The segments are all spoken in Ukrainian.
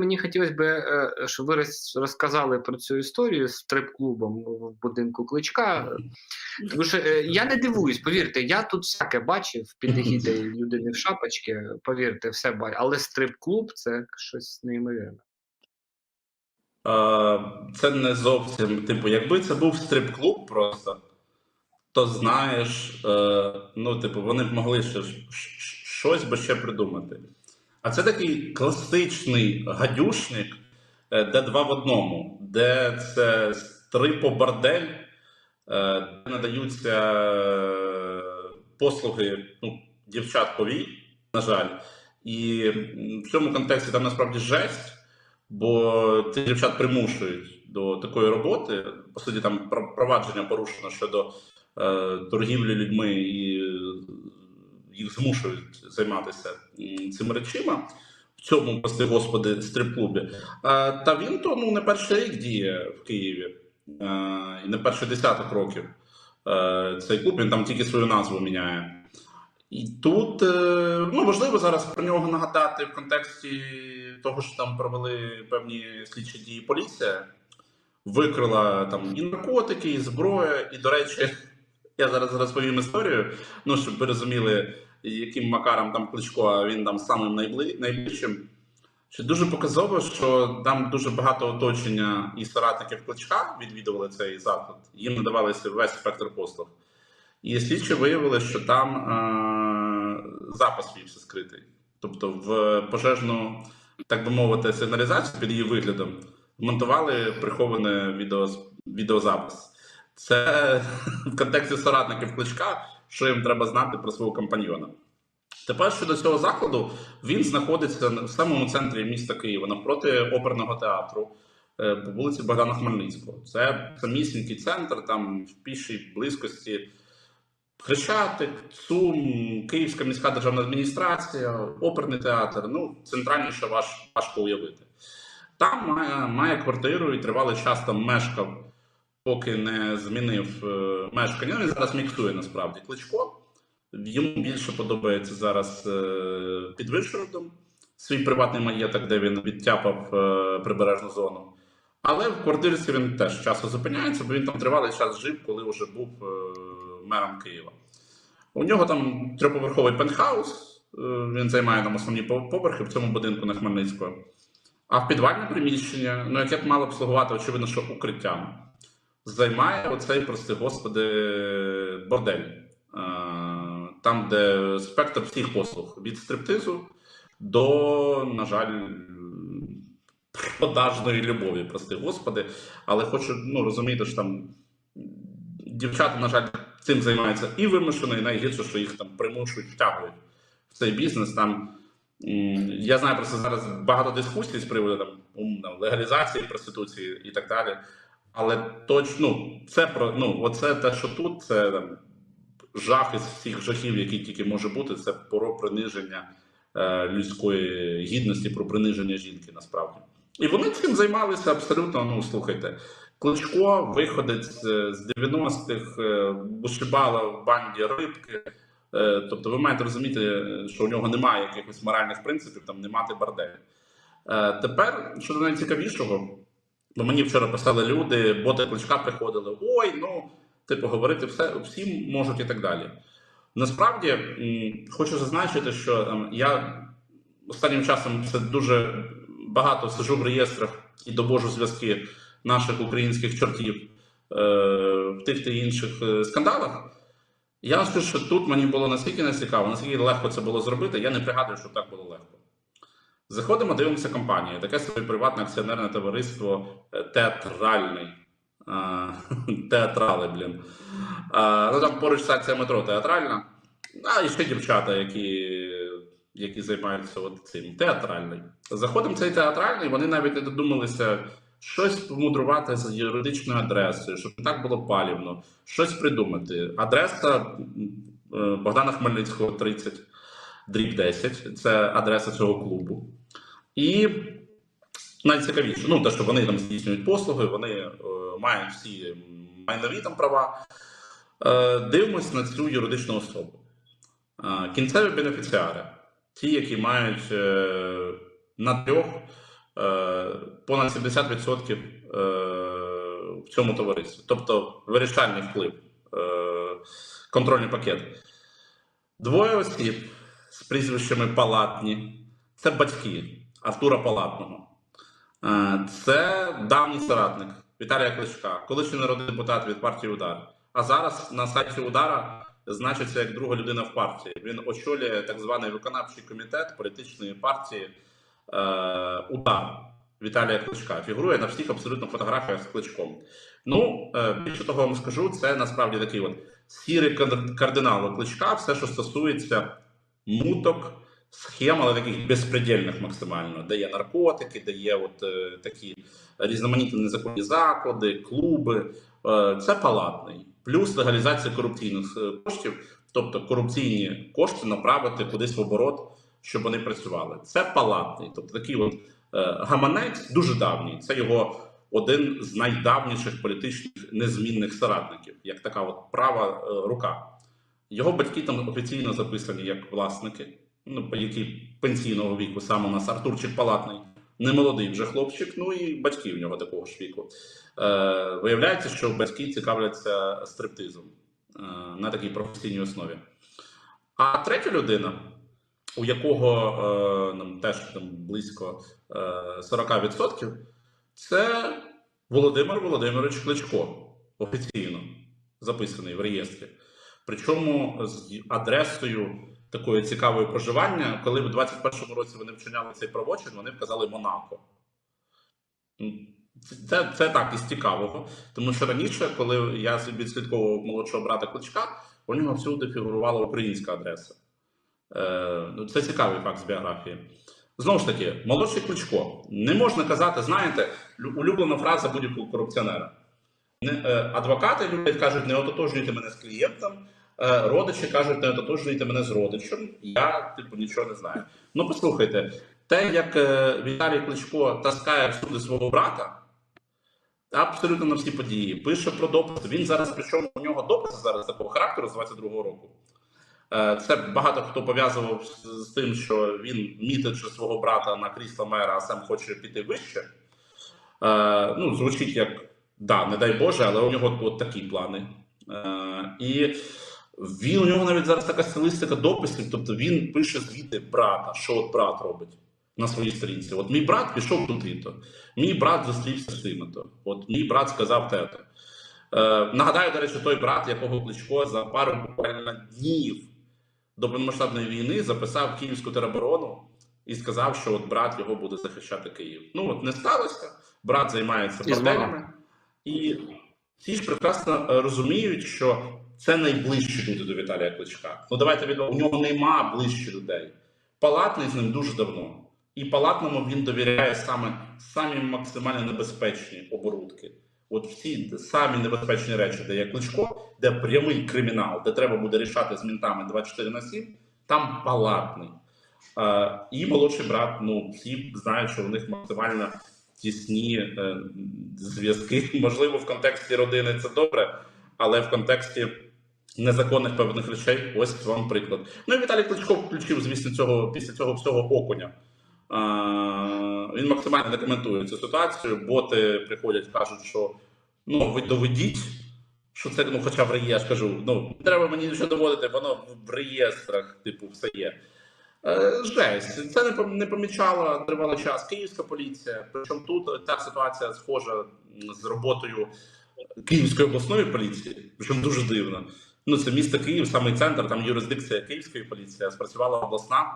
Мені хотілося б, е, щоб ви розказали про цю історію з стрип-клубом в будинку кличка. Тому що е, я не дивуюсь, повірте, я тут всяке бачив під егідою людини в шапочці, повірте, все бачив. Але стрип-клуб це щось неймовірне. Це не зовсім, типу, якби це був стрип-клуб просто, то знаєш, е, ну, типу, вони б могли ще щось би ще придумати. А це такий класичний гадюшник, е, де два в одному, де це стрипо-бордель, е, де надаються е, послуги ну, дівчатковій, на жаль. І в цьому контексті там насправді жесть. Бо цих дівчат примушують до такої роботи. По суті, там про- провадження порушено щодо торгівлі людьми і їх змушують займатися цими речима в цьому, прости господи, стрип-клубі. Та він то ну не перший рік діє в Києві, і не перший десяток років. Е, цей клуб він там тільки свою назву міняє. І тут е, ну важливо зараз про нього нагадати в контексті того, що там провели певні слідчі дії поліція, викрила там і наркотики, і зброя. І, до речі, я зараз розповім історію. Ну щоб ви розуміли, яким макаром там кличко, а він там самим найбли- найближчим. Що дуже показово, що там дуже багато оточення і соратників кличка відвідували цей заклад. Їм надавалося весь спектр послуг. І слідчі виявили, що там е- запас вівся скритий. Тобто в пожежну, так би мовити, сигналізацію під її виглядом вмонтували прихований відео, відеозапис. Це в контексті соратників кличка, що їм треба знати про свого компаньйона. Тепер щодо цього закладу, він знаходиться в самому центрі міста Києва навпроти оперного театру е, по вулиці Богдана Хмельницького. Це самісінький центр, там в пішій близькості Хрещатик, ЦУМ, Київська міська державна адміністрація, оперний театр. Ну, центральніше важ, важко уявити. Там має, має квартиру і тривалий час там мешкав, поки не змінив е, мешкання. Він зараз міксує насправді кличко. Йому більше подобається зараз е, під Вишгородом свій приватний маєток, де він відтяпав е, прибережну зону. Але в квартирці він теж часто зупиняється, бо він там тривалий час жив, коли вже був мером Києва. У нього там трьохповерховий пентхаус, він займає там основні поверхи в цьому будинку на Хмельницького. А в підвальне приміщення, ну яке б мало б слугувати, очевидно, що укриттям, займає оцей, прости господи, бордель. Е, Там, де спектр всіх послуг від стриптизу до, на жаль, продажної любові, прости господи. Але хочу ну, розуміти, що там дівчата, на жаль, цим займаються і вимушено, і найгірше, що їх там примушують, втягують в цей бізнес. Там я знаю просто зараз багато дискусій з приводу там легалізації проституції і так далі. Але точно ну, це про ну, оце те, що тут, це там жах із всіх жахів, які тільки може бути, це про приниження е, людської гідності, про приниження жінки насправді. І вони цим займалися абсолютно. Ну слухайте, Кличко виходить з, з 90-х, е, бушибала в банді рибки. Е, тобто, ви маєте розуміти, е, що у нього немає якихось моральних принципів, там не мати бордель. Е, тепер щодо найцікавішого, бо мені вчора писали люди, боти кличка приходили: ой, ну, типу, говорити все всім можуть і так далі. Насправді хочу зазначити, що ем, я останнім часом це дуже багато сижу в реєстрах і довожу зв'язки наших українських чортів е, в тих та інших е, скандалах. Я скажу, що тут мені було настільки нецікаво, наскільки легко це було зробити, я не пригадую, що так було легко. Заходимо, дивимося компанію. Таке собі приватне акціонерне товариство е, театральний. Театрали, блін. Ну там поруч стація метро театральна. А і ще дівчата, які, які займаються от цим. Театральний. Заходимо в цей театральний, вони навіть не додумалися щось помудрувати з юридичною адресою, щоб не так було палівно, щось придумати. Адреса е, Богдана Хмельницького 30, дріб 10. Це адреса цього клубу. І найцікавіше, ну те, що вони там здійснюють послуги, вони е, мають всі майнові там права. Е, дивимось на цю юридичну особу. Е, кінцеві бенефіціари, ті, які мають е, на трьох е, понад 70% е, в цьому товаристві. Тобто вирішальний вплив, е, контрольний пакет. Двоє осіб з прізвищами Палатні це батьки Артура Палатного. Е, Це давній соратник Віталія Кличка, колишній народний депутат від партії Удар. А зараз на сайті Удара значиться як друга людина в партії. Він очолює так званий виконавчий комітет політичної партії е, Удар Віталія Кличка. Фігурує на всіх абсолютно фотографіях з кличком. Ну, е, більше того вам скажу, це насправді такий от сірий кар- кардинал кличка, все, що стосується муток, схем, але таких безпредельних максимально, де є наркотики, де є от е, такі різноманітні незаконні заклади, клуби. Е, це палатний. Плюс легалізація корупційних е, коштів, тобто корупційні кошти направити кудись в оборот, щоб вони працювали. Це палатний, тобто такий от е, гаманець дуже давній. Це його один з найдавніших політичних незмінних соратників, як така от права е, рука. Його батьки там офіційно записані як власники, ну, які пенсійного віку, саме у нас Артурчик Палатний, не молодий вже хлопчик, ну і батьки в нього такого ж віку. Е, виявляється, що батьки цікавляться стриптизом е, на такій професійній основі. А третя людина, у якого е, нам теж там близько е, 40%, це Володимир Володимирович Кличко, офіційно записаний в реєстрі. Причому з адресою такої цікавої проживання, коли в 21-му році вони вчиняли цей правочин, вони вказали Монако. Це, це так із цікавого, тому що раніше, коли я відслідковував молодшого брата Кличка, у нього всюди фігурувала українська адреса. Е, ну, це цікавий факт з біографії. Знову ж таки, молодший Кличко. Не можна казати, знаєте, улюблена фраза будь-якого корупціонера. Не, е, адвокати люблять кажуть, не ототожнюйте мене з клієнтом, родичі кажуть, не ототожнюйте мене з родичем. Я, типу, нічого не знаю. Ну, послухайте, те, як е, Віталій Кличко таскає всюди свого брата, абсолютно на всі події, пише про дописи. Він зараз, причому у нього дописи зараз такого характеру з 22-го року. Е, Це багато хто пов'язував з, тим, що він мітить свого брата на крісло мера, а сам хоче піти вище. Е, ну, звучить як да, не дай Боже, але у нього от такі плани. Е, і він у нього навіть зараз така стилистика дописів, тобто він пише звіти брата, що от брат робить на своїй сторінці. От мій брат пішов туди-то, мій брат зустрівся з тими-то, от мій брат сказав те-то. Е, нагадаю, до речі, той брат, якого Кличко за пару буквально днів до повномасштабної війни записав Київську тероборону і сказав, що от брат його буде захищати Київ. Ну от не сталося. Брат займається борделями, і всі ж прекрасно е, розуміють, що це найближчі люди до Віталія Кличка. Ну давайте від у нього нема ближчих людей. Палатний з ним дуже давно. І палатному він довіряє саме самі максимально небезпечні оборудки. От всі самі небезпечні речі, де є кличко, де прямий кримінал, де треба буде рішати з мінтами 24 на 7, там палатний. Е, і молодший брат, ну всі знають, що у них максимально тісні е, зв'язки. Можливо, в контексті родини це добре, але в контексті незаконних певних речей, ось вам приклад. Ну і Віталій Кличко включив, звісно, цього після цього всього окуня. Він максимально не коментує цю ситуацію. Боти приходять, кажуть, що ну ви доведіть, що це ну, хоча в ж кажу, ну треба мені нічого доводити, воно в реєстрах, типу, все є. Е, Жесть, це не не помічала тривалий час київська поліція. Причому тут та ситуація схожа з роботою Київської обласної поліції, причому дуже дивно. Ну, це місто Київ, самий центр, там юрисдикція Київської поліції, спрацювала обласна.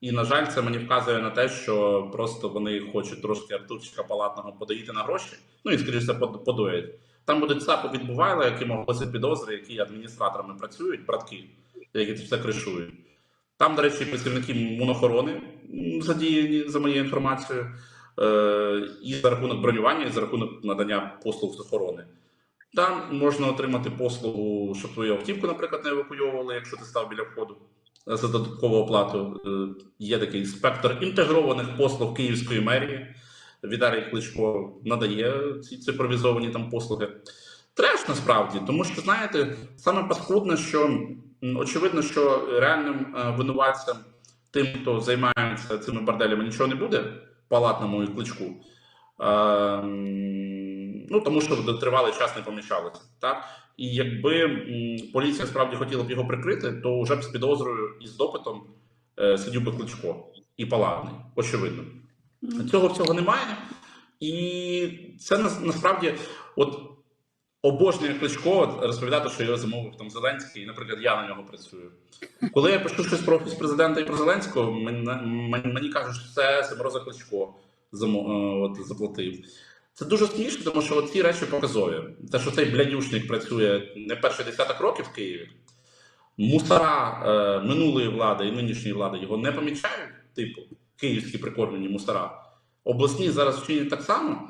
І, на жаль, це мені вказує на те, що просто вони хочуть трошки Артурчика Палатного подоїти на гроші, ну і скоріше под- подоять. Там будуть ЦАПи від Бувайла, які могли підозри, які адміністраторами працюють, братки, які це все кришують. Там, до речі, працівники Монохорони задіяні за моєю інформацією, е, і за рахунок бронювання, і за рахунок надання послуг з охорони. Там можна отримати послугу, щоб твою автівку, наприклад, не евакуйовували, якщо ти став біля входу е, за додаткову оплату. Е, Є такий спектр інтегрованих послуг Київської мерії. Віталій Кличко надає ці цифровізовані там послуги. Треш насправді, тому що знаєте, саме паскудне, що очевидно, що реальним е, винуватцем, тим, хто займається цими борделями, нічого не буде. палатному і кличку. Ну, тому що тривалий час не помічалося. Так? І якби поліція справді хотіла б його прикрити, то вже б з підозрою і з допитом е, сидів би кличко і палатний, очевидно. Цього всього немає. І це насправді, от обожнює Кличко розповідати, що його замовив там Зеленський, і, наприклад, я на нього працюю. Коли я пишу щось про офіс президента і про Зеленського, мені, мені, кажуть, що це Семороза Кличко замо- е, от, заплатив. Це дуже смішно, тому що ці речі показові. Те, що цей блядюшник працює не перший десяток років в Києві, мусора е, минулої влади і нинішньої влади його не помічають, типу, київські прикормлені мусора. Обласні зараз вчинять так само.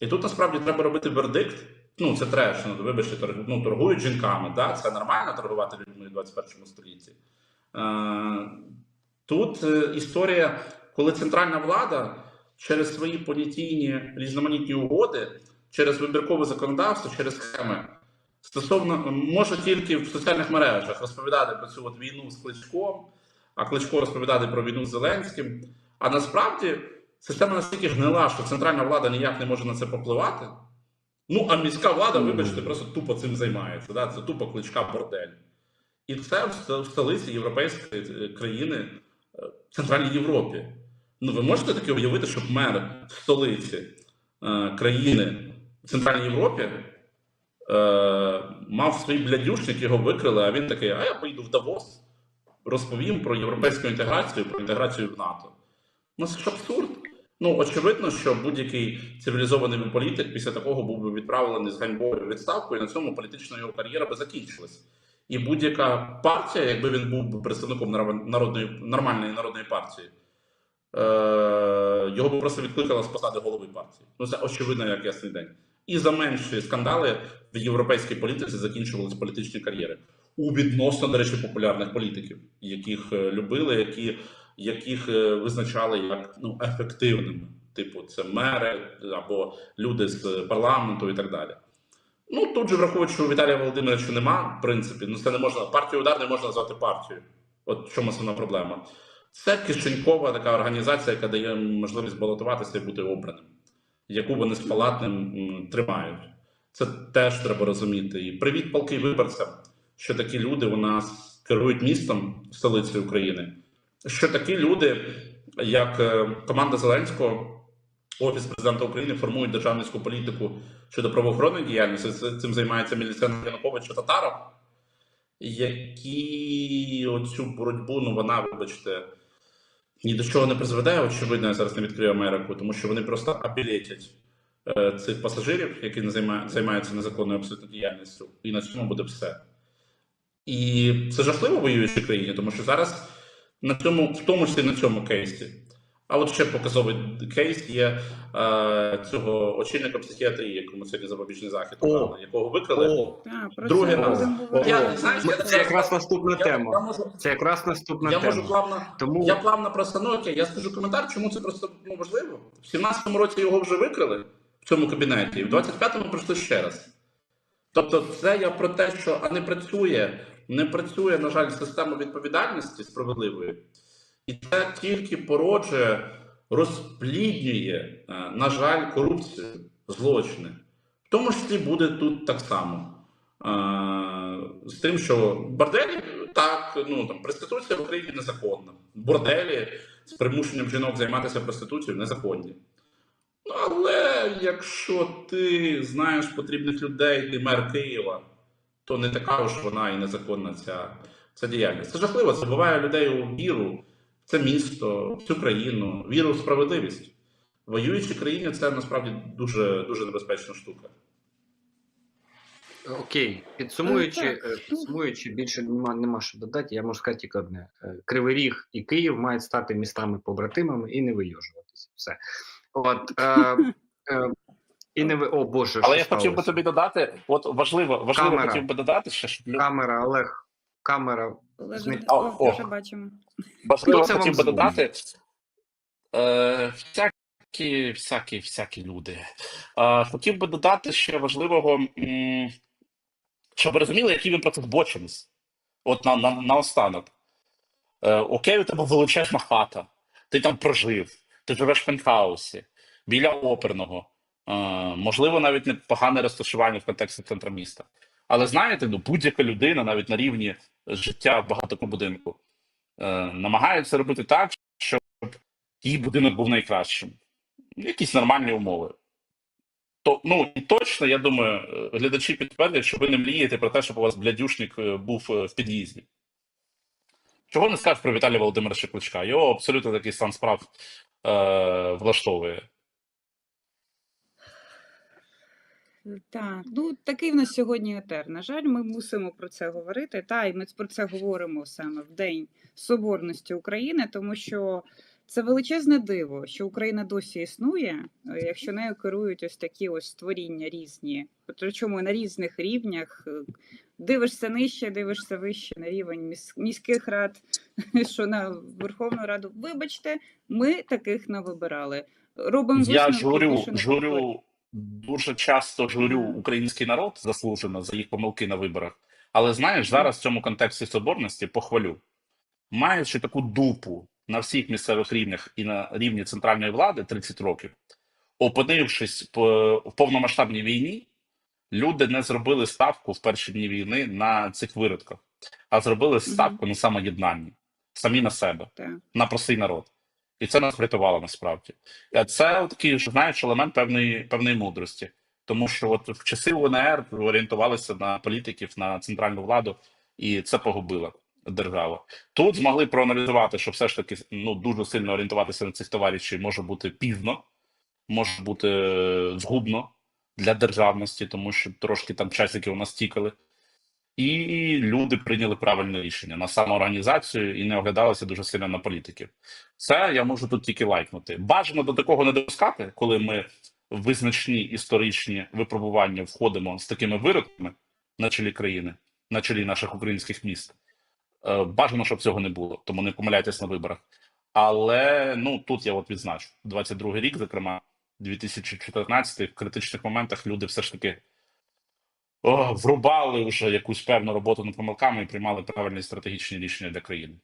І тут насправді треба робити вердикт. Ну, це треш, ну, вибачте, ну, торгують жінками, да? це нормально торгувати людьми в 21 столітті. Е, тут е, історія, коли центральна влада через свої понятійні різноманітні угоди, через вибіркове законодавство, через схеми, стосовно може тільки в соціальних мережах розповідати про цю от війну з Кличком, а Кличко розповідати про війну з Зеленським. А насправді система настільки гнила, що центральна влада ніяк не може на це попливати. Ну, а міська влада, вибачте, просто тупо цим займається. Да? Це тупо кличка бордель. І це в столиці європейської е, країни, е, в Центральній Європі. Ну, ви можете таке уявити, щоб мер столиці е, країни в Центральній Європі е, мав свій блядюшник, його викрили, а він такий, а я поїду в Давос, розповім про європейську інтеграцію, про інтеграцію в НАТО. Ну, це ж абсурд. Ну, очевидно, що будь-який цивілізований політик після такого був би відправлений з ганьбою у відставку, і на цьому політична його кар'єра би закінчилась. І будь-яка партія, якби він був представником нормальної народної партії, його би просто відкликала з посади голови партії. Ну, це очевидно, як ясний день. І за менші скандали в європейській політиці закінчувалися політичні кар'єри у відносно, до речі, популярних політиків, яких е, любили, які, яких е, визначали як ну, ефективними. Типу, це мери або люди з парламенту і так далі. Ну тут же враховуючи, що Віталія Володимировича нема, в принципі, ну це не можна. Партію удар не можна назвати партією. От в чому основна проблема. Це кишенькова така організація, яка дає можливість балотуватися і бути обраним, яку вони з палатним тримають. Це теж треба розуміти. І привіт палки виборцям, що такі люди у нас керують містом столиці України. Що такі люди, як е, команда Зеленського, Офіс президента України формують державницьку політику щодо правоохоронної діяльності. Цим займається міліціонер Янукович Татаров, які оцю боротьбу, ну вона, вибачте, ні до чого не призведе. Очевидно, я зараз не відкрию Америку, тому що вони просто абілетять е, цих пасажирів, які не займа- займаються незаконною абсолютно діяльністю, і на цьому буде все. І це жахливо воюючій країні, тому що зараз на цьому, в тому числі на цьому кейсі. А от ще показовий кейс є е, цього очільника психіатрії, якому сьогодні запобіжний захід О. обрали, якого про раз. будемо. Я, знаєш, я, це якраз наступна я, я, тема. можу, Це якраз наступна я тема. можу плавно, Тому я плавно просто ну я скажу коментар, чому це просто ну, важливо. В 17-му році його вже викрили в цьому кабінеті, і в 25-му прийшли ще раз. Тобто, це я про те, що а не працює, не працює, на жаль, система відповідальності справедливої, і це тільки породжує, розпліднює, е, на жаль, корупцію, злочини. В тому числі буде тут так само. Е, З тим, що борделі так, ну там проституція в Україні незаконна. Борделі з примушенням жінок займатися проституцією незаконні. Ну, але якщо ти знаєш потрібних людей, ти мер Києва, то не така ж вона і незаконна ця, ця діяльність. Це жахливо, це вбиває людей у віру, це місто, в цю країну, віру в справедливість. В воюючій країні це насправді дуже, дуже небезпечна штука. окей, підсумуючи, е, підсумуючи, більше нема, нема що додати. Я можу сказати тільки одне: Е, Кривий Ріг і Київ мають стати містами побратимами і не вийожуватися. Все. От, е, е, і не ви. О Боже, Але що я хотів би тобі додати, от важливо, важливо Камера. хотів би додати, ще щоб камера, Олег, камера. Олеже, О, О, вже бачимо. це хотів би додати. Е, всякі, всякі, всякі люди. Е, хотів би додати ще важливого, м, щоб ви розуміли, який він процес збоченість. От на, на, наостанок. Е, окей, у тебе величезна хата, ти там прожив, ти живеш в пентхаусі, біля оперного, е, можливо, навіть непогане розташування в контексті центра міста. Але знаєте, ну будь-яка людина, навіть на рівні життя в багатому будинку, е, намагається робити так, щоб її будинок був найкращим. Якісь нормальні умови. То, ну, і точно, я думаю, е, глядачі підтвердять, що ви не мрієте про те, щоб у вас блядюшник е, був в під'їзді. Чого не скажеш про Віталія Володимировича Кличка? Його абсолютно такий стан справ е, влаштовує. Так, ну такий в нас сьогодні етер. На жаль, ми мусимо про це говорити. Та і ми про це говоримо саме в День Соборності України, тому що це величезне диво, що Україна досі існує, е, якщо нею керують ось такі ось створіння різні, причому на різних рівнях. Е, Дивишся нижче, дивишся вище на рівень міських рад, що на Верховну Раду. Вибачте, ми таких не вибирали. Робимо Я висновки, журю, журю, дуже часто журю український народ заслужено за їх помилки на виборах. Але знаєш, зараз в цьому контексті соборності похвалю. Маючи таку дупу на всіх місцевих рівнях і на рівні центральної влади 30 років, опинившись в повномасштабній війні, люди не зробили ставку в перші дні війни на цих виродках, а зробили ставку на самоєднанні, самі на себе Так. на простий народ. І це нас врятувало насправді. Е, Це такий, знаєш, елемент певної, певної мудрості. Тому що от в часи УНР орієнтувалися на політиків, на центральну владу, і це погубило державу. Тут змогли проаналізувати, що все ж таки ну, дуже сильно орієнтуватися на цих товаришів може бути пізно, може бути е, згубно для державності, тому що трошки там часики у нас тікали. І люди прийняли правильне рішення на самоорганізацію і не оглядалися дуже сильно на політиків. Це я можу тут тільки лайкнути. Бажано до такого не допускати, коли ми в визначні історичні випробування входимо з такими вироками на чолі країни, на чолі наших українських міст. Е, Бажано, щоб цього не було, тому не помиляйтесь на виборах. Але ну тут я от відзначу 22 рік, зокрема 2014, в критичних моментах люди все ж таки врубали вже якусь певну роботу над помилками і приймали правильні стратегічні рішення для країни.